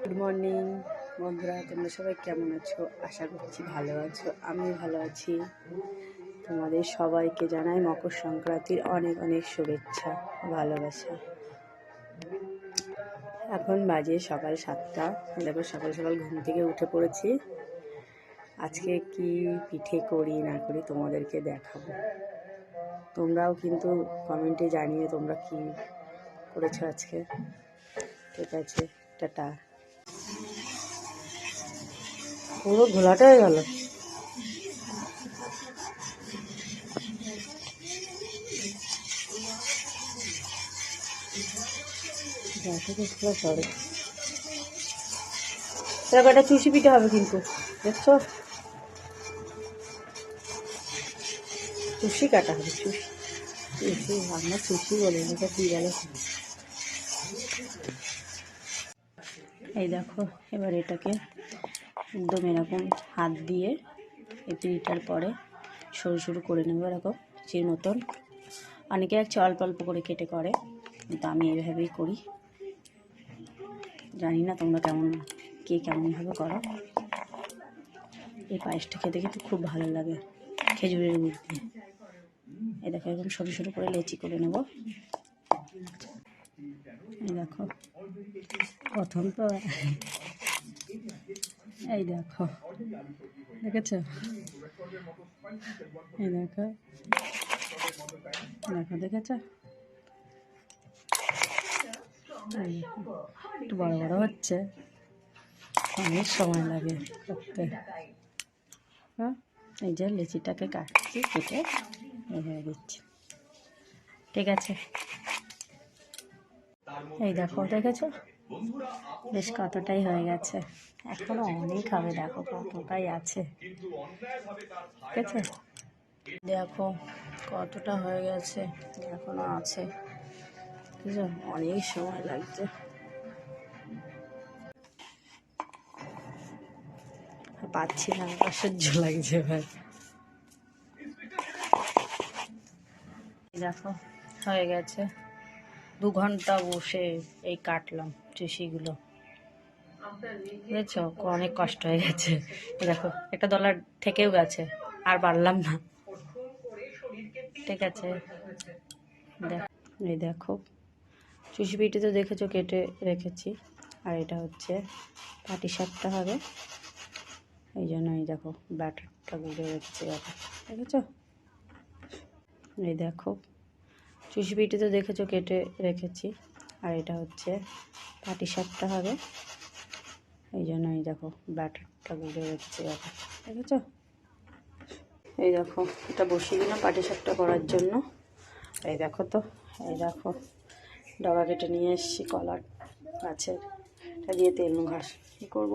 Good morning বন্ধুরা, তোমরা সবাই কেমন আছো? আশা করছি ভালো আছো আমি ভালো আছি। তোমাদের সবাইকে জানাই মকর সংক্রান্তির অনেক অনেক শুভেচ্ছা, ভালোবাসা। এখন বাজে সকাল সাতটা, দেখো সকাল সকাল ঘুম থেকে উঠে পড়েছি। আজকে কি পিঠে করি, না করি তোমাদেরকে দেখাবো। তোমরাও কিন্তু কমেন্টে জানিয়ে তোমরা কি করেছ আজকে। ঠিক আছে, টাটা। পুরো ঘোলাটা হয়ে গেল। দেখো, এটা চুষি পিঠে হবে কিন্তু, দেখছ? চুষি কাটা হবে, চুষি। চুষি, আমরা চুষি বলি, এটা কি বলে? এই দেখো, এবার এটাকে একদম এরকম হাত দিয়ে এই পিঠার পরে সরু সরু করে নেব এরকম চির মতন। অনেকে আছে অল্প অল্প করে কেটে করে, কিন্তু আমি এইভাবেই করি। জানি না তোমরা কেমন, কে কেমনভাবে করো। এই পায়েসটা খেতে কিন্তু খুব ভালো লাগে খেজুরের গুড় দিয়ে। এই দেখো এরকম সরু সরু করে লেচি করে নেব। দেখো, প্রথম তো এই দেখো, দেখেছ? এই দেখো দেখো, দেখেছ? একটু বড় বড় হচ্ছে। অনেক সময় লাগে করতে। হ্যাঁ এই যে লিচিটাকে কাটছি, কেটে এভাবে দিচ্ছি। ঠিক আছে। এই দেখো, দেখেছ? বেশ কতটাই হয়ে গেছে। এখনও অনেক হবে দেখো কতটাই আছে। ঠিক আছে? দেখো কতটা হয়ে গেছে এখনও আছে। অনেক সময় লাগছে। পাচ্ছি না অসহ্য লাগছে ভাই। দেখো হয়ে গেছে। দু ঘণ্টা বসে এই কাটলাম চুষিগুলো। বুঝেছ? অনেক কষ্ট হয়ে গেছে। দেখো, একটা ডলার থেকেও গেছে, আর পারলাম না। ঠিক আছে। দেখ এই দেখো, চুষি পিঠে তো দেখেছ কেটে রেখেছি, আর এটা হচ্ছে পাটি শাকটা হবে। এই জন্য এই দেখো, ব্যাটারটা গুলে রেখেছি দেখো। দেখেছ? এই দেখো চুষি পিঠে তো দেখেছ কেটে রেখেছি। আর এটা হচ্ছে পাটি শাকটা হবে। এই জন্য এই দেখো, ব্যাটারটা গুলে রেখেছি দেখো। দেখেছ? এই দেখো, এটা বসিয়ে দিলাম পাটি শাকটা করার জন্য। এই দেখো তো, এই দেখো, ডগা কেটে নিয়ে এসেছি, কলার গাছের। এটা দিয়ে তেল ঘাস কী করব?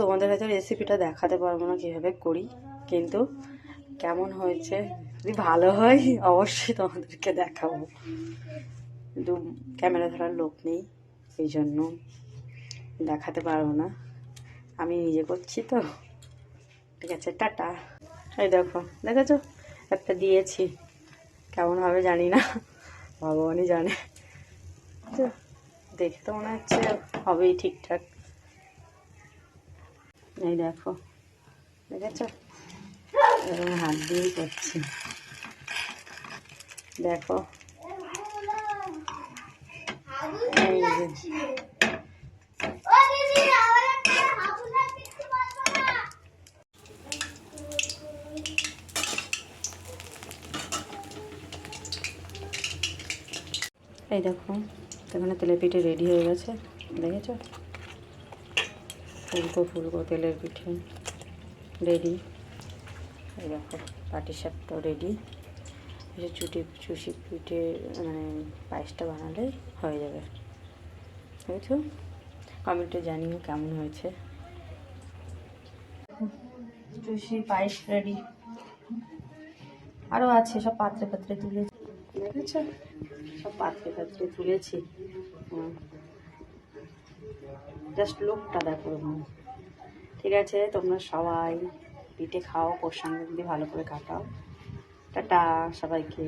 তোমাদের হয়তো রেসিপিটা দেখাতে পারব না কীভাবে করি, কিন্তু কেমন হয়েছে যদি ভালো হয়, অবশ্যই তোমাদেরকে দেখাবো। কিন্তু ক্যামেরা ধরার লোক নেই, এই জন্য দেখাতে পারব না। আমি নিজে করছি তো। ঠিক আছে, টাটা। এই দেখো, দেখেছ? একটা দিয়েছি। কেমন হবে জানি না, ভগবানই জানে। দেখে তো মনে হচ্ছে হবেই ঠিকঠাক। এই দেখো, দেখেছ? এরকম হাত দিয়েই করছি। দেখো। এই দেখো, এখানে তেলের পিঠে রেডি হয়ে গেছে, দেখেছ? ফুলকো ফুলকো তেলের পিঠে রেডি এই দেখো, পাটি শাকটাও রেডি চুটি, চুষি পিঠে মানে পায়েসটা বানালেই হয়ে যাবে। বুঝেছ কমেন্টে জানিও কেমন হয়েছে। চুষি, পায়েস রেডি আরও আছে, সব পাত্রে পাত্রে তুলেছি। দেখেছ সব পাত্রে পাত্রে তুলেছি। জাস্ট লুকটা দেখো। ঠিক আছে? তোমরা সবাই পিঠে খাও প্রসঙ্গে যদি ভালো করে কাটাও টাটা সবাইকে।